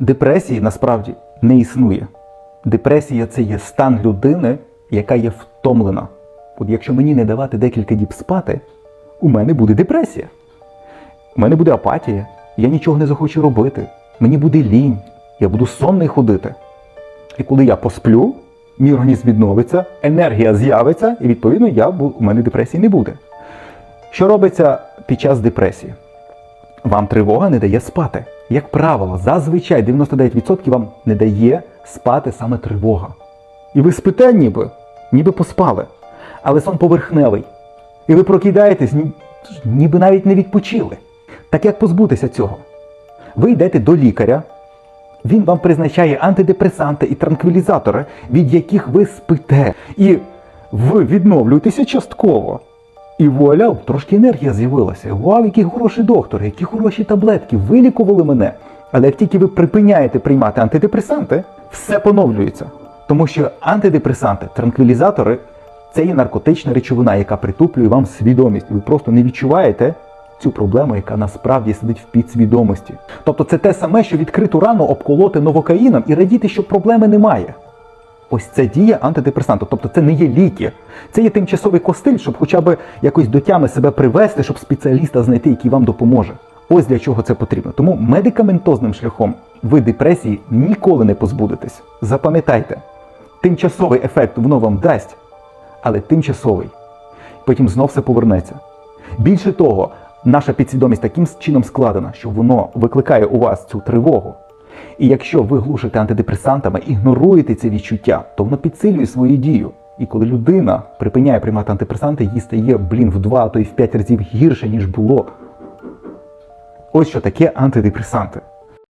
Депресії насправді не існує. Депресія це є стан людини, яка є втомлена. От якщо мені не давати декілька діб спати, у мене буде депресія. У мене буде апатія, я нічого не захочу робити. Мені буде лінь, я буду сонний ходити. І коли я посплю, мій організм відновиться, енергія з'явиться, і відповідно я, у мене депресії не буде. Що робиться під час депресії? Вам тривога не дає спати. Як правило, зазвичай 99% вам не дає спати саме тривога. І ви спите ніби, ніби поспали. Але сон поверхневий. І ви прокидаєтесь, ні- ніби навіть не відпочили. Так як позбутися цього? Ви йдете до лікаря, він вам призначає антидепресанти і транквілізатори, від яких ви спите. І ви відновлюєтеся частково. І вуаля, трошки енергія з'явилася. Вау, який хороший доктор, які хороші таблетки, вилікували мене. Але як тільки ви припиняєте приймати антидепресанти, все поновлюється. Тому що антидепресанти, транквілізатори це є наркотична речовина, яка притуплює вам свідомість. Ви просто не відчуваєте цю проблему, яка насправді сидить в підсвідомості. Тобто це те саме, що відкриту рану обколоти новокаїном і радіти, що проблеми немає. Ось це дія антидепресанту, тобто це не є ліки. Це є тимчасовий костиль, щоб хоча б якось до тями себе привести, щоб спеціаліста знайти, який вам допоможе. Ось для чого це потрібно. Тому медикаментозним шляхом ви депресії ніколи не позбудетесь. Запам'ятайте, тимчасовий ефект воно вам дасть, але тимчасовий. Потім знов все повернеться. Більше того, наша підсвідомість таким чином складена, що воно викликає у вас цю тривогу. І якщо ви глушите антидепресантами, ігноруєте це відчуття, то воно підсилює свою дію. І коли людина припиняє приймати антидепресанти, їй стає, блін, в два, а то й в п'ять разів гірше, ніж було. Ось що таке антидепресанти.